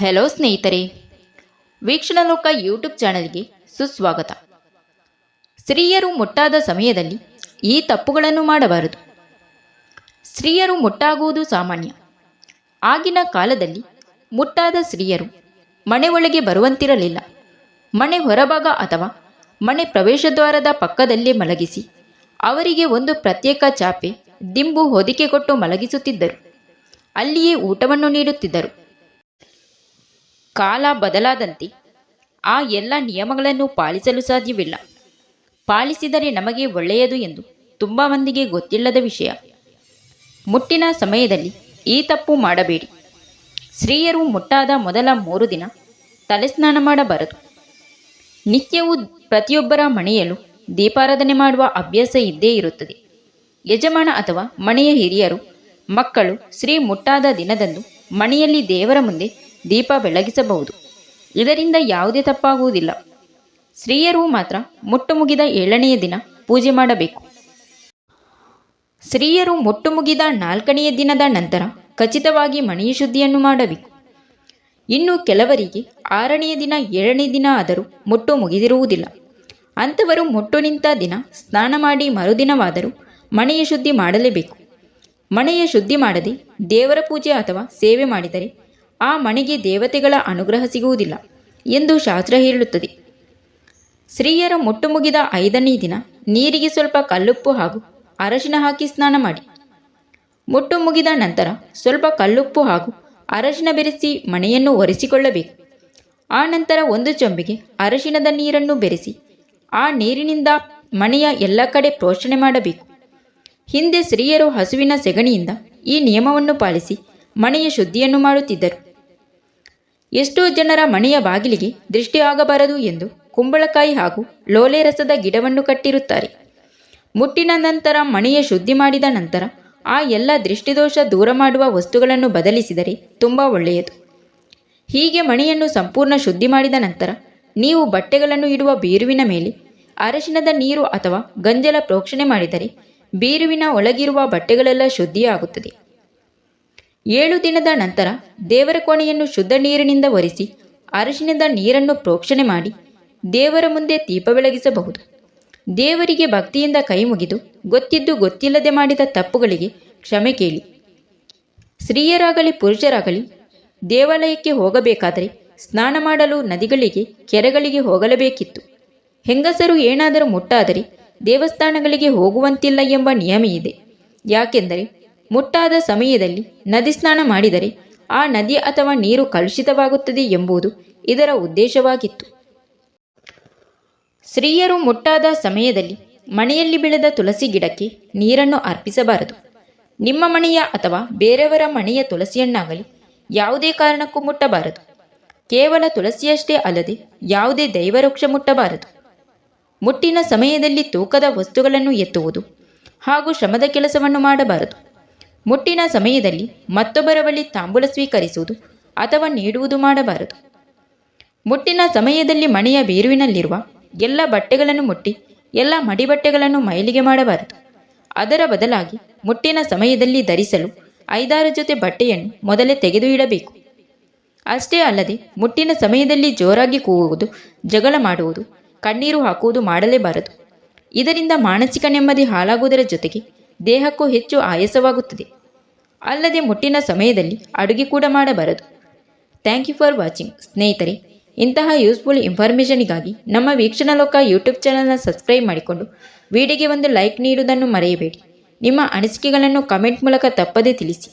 Hello ಸ್ನೇಹಿತರೆ, ವೀಕ್ಷಣ ಲೋಕ YouTube ಚಾನಲ್ಗೆ ಸುಸ್ವಾಗತ. ಸ್ತ್ರೀಯರು ಮುಟ್ಟಾದ ಸಮಯದಲ್ಲಿ ಈ ತಪ್ಪುಗಳನ್ನು ಮಾಡಬಾರದು. ಸ್ತ್ರೀಯರು ಮುಟ್ಟಾಗುವುದು ಸಾಮಾನ್ಯ. ಆಗಿನ ಕಾಲದಲ್ಲಿ ಮುಟ್ಟಾದ ಸ್ತ್ರೀಯರು ಮನೆ ಒಳಗೆ ಬರುವಂತಿರಲಿಲ್ಲ. ಮನೆ ಹೊರಭಾಗ ಅಥವಾ ಮನೆ ಪ್ರವೇಶದ್ವಾರದ ಪಕ್ಕದಲ್ಲೇ ಮಲಗಿಸಿ ಅವರಿಗೆ ಒಂದು ಪ್ರತ್ಯೇಕ ಚಾಪೆ, ದಿಂಬು ಹೊದಿಕೆ ಕೊಟ್ಟು ಮಲಗಿಸುತ್ತಿದ್ದರು. ಅಲ್ಲಿಯೇ ಊಟವನ್ನು ನೀಡುತ್ತಿದ್ದರು. ಕಾಲ ಬದಲಾದಂತೆ ಆ ಎಲ್ಲ ನಿಯಮಗಳನ್ನು ಪಾಲಿಸಲು ಸಾಧ್ಯವಿಲ್ಲ. ಪಾಲಿಸಿದರೆ ನಮಗೆ ಒಳ್ಳೆಯದು ಎಂದು ತುಂಬ ಮಂದಿಗೆ ಗೊತ್ತಿಲ್ಲದ ವಿಷಯ. ಮುಟ್ಟಿನ ಸಮಯದಲ್ಲಿ ಈ ತಪ್ಪು ಮಾಡಬೇಡಿ. ಸ್ತ್ರೀಯರು ಮುಟ್ಟಾದ ಮೊದಲ ಮೂರು ದಿನ ತಲೆಸ್ನಾನ ಮಾಡಬಾರದು. ನಿತ್ಯವೂ ಪ್ರತಿಯೊಬ್ಬರ ಮನೆಯಲ್ಲೂ ದೀಪಾರಾಧನೆ ಮಾಡುವ ಅಭ್ಯಾಸ ಇದ್ದೇ ಇರುತ್ತದೆ. ಯಜಮಾನ ಅಥವಾ ಮನೆಯ ಹಿರಿಯರು, ಮಕ್ಕಳು, ಸ್ತ್ರೀ ಮುಟ್ಟಾದ ದಿನದಂದು ಮನೆಯಲ್ಲಿ ದೇವರ ಮುಂದೆ ದೀಪ ಬೆಳಗಿಸಬಹುದು. ಇದರಿಂದ ಯಾವುದೇ ತಪ್ಪಾಗುವುದಿಲ್ಲ. ಸ್ತ್ರೀಯರು ಮಾತ್ರ ಮುಟ್ಟು ಮುಗಿದ ಏಳನೆಯ ದಿನ ಪೂಜೆ ಮಾಡಬೇಕು. ಸ್ತ್ರೀಯರು ಮುಟ್ಟು ಮುಗಿದ ನಾಲ್ಕನೆಯ ದಿನದ ನಂತರ ಖಚಿತವಾಗಿ ಮನೆಯ ಶುದ್ಧಿಯನ್ನು ಮಾಡಬೇಕು. ಇನ್ನು ಕೆಲವರಿಗೆ ಆರನೆಯ ದಿನ, ಏಳನೇ ದಿನ ಆದರೂ ಮುಟ್ಟು ಮುಗಿದಿರುವುದಿಲ್ಲ. ಅಂಥವರು ಮುಟ್ಟು ನಿಂತ ದಿನ ಸ್ನಾನ ಮಾಡಿ ಮರುದಿನವಾದರೂ ಮನೆಯ ಶುದ್ಧಿ ಮಾಡಲೇಬೇಕು. ಮನೆಯ ಶುದ್ಧಿ ಮಾಡದೆ ದೇವರ ಪೂಜೆ ಅಥವಾ ಸೇವೆ ಮಾಡಿದರೆ ಆ ಮಣಿಗೆ ದೇವತೆಗಳ ಅನುಗ್ರಹ ಸಿಗುವುದಿಲ್ಲ ಎಂದು ಶಾಸ್ತ್ರ ಹೇಳುತ್ತದೆ. ಸ್ತ್ರೀಯರ ಮುಟ್ಟು ಮುಗಿದ ಐದನೇ ದಿನ ನೀರಿಗೆ ಸ್ವಲ್ಪ ಕಲ್ಲುಪ್ಪು ಹಾಗೂ ಅರಶಿನ ಹಾಕಿ ಸ್ನಾನ ಮಾಡಿ. ಮುಟ್ಟು ಮುಗಿದ ನಂತರ ಸ್ವಲ್ಪ ಕಲ್ಲುಪ್ಪು ಹಾಗೂ ಅರಶಿನ ಬೆರೆಸಿ ಮಣೆಯನ್ನು ಒರೆಸಿಕೊಳ್ಳಬೇಕು. ಆ ನಂತರ ಒಂದು ಚೊಂಬಿಗೆ ಅರಶಿನದ ನೀರನ್ನು ಬೆರೆಸಿ ಆ ನೀರಿನಿಂದ ಮಣೆಯ ಎಲ್ಲ ಕಡೆ ಪೋಷಣೆ ಮಾಡಬೇಕು. ಹಿಂದೆ ಸ್ತ್ರೀಯರು ಹಸುವಿನ ಸೆಗಣಿಯಿಂದ ಈ ನಿಯಮವನ್ನು ಪಾಲಿಸಿ ಮಣೆಯ ಶುದ್ಧಿಯನ್ನು ಮಾಡುತ್ತಿದ್ದರು. ಎಷ್ಟೋ ಜನರ ಮನೆಯ ಬಾಗಿಲಿಗೆ ದೃಷ್ಟಿ ಆಗಬಾರದು ಎಂದು ಕುಂಬಳಕಾಯಿ ಹಾಗೂ ಲೋಲೆ ರಸದ ಗಿಡವನ್ನು ಕಟ್ಟಿರುತ್ತಾರೆ. ಮುಟ್ಟಿನ ನಂತರ ಮನೆಯ ಶುದ್ಧಿ ಮಾಡಿದ ನಂತರ ಆ ಎಲ್ಲ ದೃಷ್ಟಿದೋಷ ದೂರ ಮಾಡುವ ವಸ್ತುಗಳನ್ನು ಬದಲಿಸಿದರೆ ತುಂಬ ಒಳ್ಳೆಯದು. ಹೀಗೆ ಮಣಿಯನ್ನು ಸಂಪೂರ್ಣ ಶುದ್ಧಿ ಮಾಡಿದ ನಂತರ ನೀವು ಬಟ್ಟೆಗಳನ್ನು ಇಡುವ ಬೀರುವಿನ ಮೇಲೆ ಅರಶಿನದ ನೀರು ಅಥವಾ ಗಂಜಲ ಪ್ರೋಕ್ಷಣೆ ಮಾಡಿದರೆ ಬೀರುವಿನ ಒಳಗಿರುವ ಬಟ್ಟೆಗಳೆಲ್ಲ ಶುದ್ಧಿಯಾಗುತ್ತದೆ. ಏಳು ದಿನದ ನಂತರ ದೇವರ ಕೋಣೆಯನ್ನು ಶುದ್ಧ ನೀರಿನಿಂದ ಒರೆಸಿ ಅರಶಿನದ ನೀರನ್ನು ಪ್ರೋಕ್ಷಣೆ ಮಾಡಿ ದೇವರ ಮುಂದೆ ದೀಪ ಬೆಳಗಿಸಬಹುದು. ದೇವರಿಗೆ ಭಕ್ತಿಯಿಂದ ಕೈ ಮುಗಿದು ಗೊತ್ತಿದ್ದು ಗೊತ್ತಿಲ್ಲದೆ ಮಾಡಿದ ತಪ್ಪುಗಳಿಗೆ ಕ್ಷಮೆ ಕೇಳಿ. ಸ್ತ್ರೀಯರಾಗಲಿ ಪುರುಷರಾಗಲಿ ದೇವಾಲಯಕ್ಕೆ ಹೋಗಬೇಕಾದರೆ ಸ್ನಾನ ಮಾಡಲು ನದಿಗಳಿಗೆ, ಕೆರೆಗಳಿಗೆ ಹೋಗಲೇಬೇಕಿತ್ತು. ಹೆಂಗಸರು ಏನಾದರೂ ಮುಟ್ಟಾದರೆ ದೇವಸ್ಥಾನಗಳಿಗೆ ಹೋಗುವಂತಿಲ್ಲ ಎಂಬ ನಿಯಮ ಇದೆ ಯಾಕೆಂದರೆ ಮುಟ್ಟಾದ ಸಮಯದಲ್ಲಿ ನದಿ ಸ್ನಾನ ಮಾಡಿದರೆ ಆ ನದಿ ಅಥವಾ ನೀರು ಕಲುಷಿತವಾಗುತ್ತದೆ ಎಂಬುದು ಇದರ ಉದ್ದೇಶವಾಗಿತ್ತು. ಸ್ತ್ರೀಯರು ಮುಟ್ಟಾದ ಸಮಯದಲ್ಲಿ ಮನೆಯಲ್ಲಿ ಬೆಳೆದ ತುಳಸಿ ಗಿಡಕ್ಕೆ ನೀರನ್ನು ಅರ್ಪಿಸಬಾರದು. ನಿಮ್ಮ ಮನೆಯ ಅಥವಾ ಬೇರೆಯವರ ಮನೆಯ ತುಳಸಿಯನ್ನಾಗಲಿ ಯಾವುದೇ ಕಾರಣಕ್ಕೂ ಮುಟ್ಟಬಾರದು. ಕೇವಲ ತುಳಸಿಯಷ್ಟೇ ಅಲ್ಲದೆ ಯಾವುದೇ ದೈವವೃಕ್ಷ ಮುಟ್ಟಬಾರದು. ಮುಟ್ಟಿನ ಸಮಯದಲ್ಲಿ ತೂಕದ ವಸ್ತುಗಳನ್ನು ಎತ್ತುವುದು ಹಾಗೂ ಶ್ರಮದ ಕೆಲಸವನ್ನು ಮಾಡಬಾರದು. ಮುಟ್ಟಿನ ಸಮಯದಲ್ಲಿ ಮತ್ತೊಬ್ಬರ ಬಳಿ ತಾಂಬೂಲ ಸ್ವೀಕರಿಸುವುದು ಅಥವಾ ನೀಡುವುದು ಮಾಡಬಾರದು. ಮುಟ್ಟಿನ ಸಮಯದಲ್ಲಿ ಮನೆಯ ಬೇರುವಿನಲ್ಲಿರುವ ಎಲ್ಲ ಬಟ್ಟೆಗಳನ್ನು ಮುಟ್ಟಿ ಎಲ್ಲ ಮಡಿಬಟ್ಟೆಗಳನ್ನು ಮೈಲಿಗೆ ಮಾಡಬಾರದು. ಅದರ ಬದಲಾಗಿ ಮುಟ್ಟಿನ ಸಮಯದಲ್ಲಿ ಧರಿಸಲು ಐದಾರು ಜೊತೆ ಬಟ್ಟೆಯನ್ನು ಮೊದಲೇ ತೆಗೆದು ಇಡಬೇಕು ಅಷ್ಟೇ ಅಲ್ಲದೆ ಮುಟ್ಟಿನ ಸಮಯದಲ್ಲಿ ಜೋರಾಗಿ ಕೂಗುವುದು, ಜಗಳ ಮಾಡುವುದು, ಕಣ್ಣೀರು ಹಾಕುವುದು ಮಾಡಲೇಬಾರದು. ಇದರಿಂದ ಮಾನಸಿಕ ನೆಮ್ಮದಿ ಹಾಳಾಗುವುದರ ಜೊತೆಗೆ ದೇಹಕ್ಕೂ ಹೆಚ್ಚು ಆಯಾಸವಾಗುತ್ತದೆ. ಅಲ್ಲದೆ ಮುಟ್ಟಿನ ಸಮಯದಲ್ಲಿ ಅಡುಗೆ ಕೂಡ ಮಾಡಬಾರದು. Thank you for watching. ಸ್ನೇಹಿತರೆ, ಇಂತಹ ಯೂಸ್ಫುಲ್ ಇನ್ಫಾರ್ಮೇಷನಿಗಾಗಿ ನಮ್ಮ ವೀಕ್ಷಣಾ ಲೋಕ ಯೂಟ್ಯೂಬ್ ಚಾನಲ್ನ ಸಬ್ಸ್ಕ್ರೈಬ್ ಮಾಡಿಕೊಂಡು ವಿಡಿಯೋಗೆ ಒಂದು ಲೈಕ್ ನೀಡುವುದನ್ನು ಮರೆಯಬೇಡಿ. ನಿಮ್ಮ ಅನಿಸಿಕೆಗಳನ್ನು ಕಮೆಂಟ್ ಮೂಲಕ ತಪ್ಪದೇ ತಿಳಿಸಿ.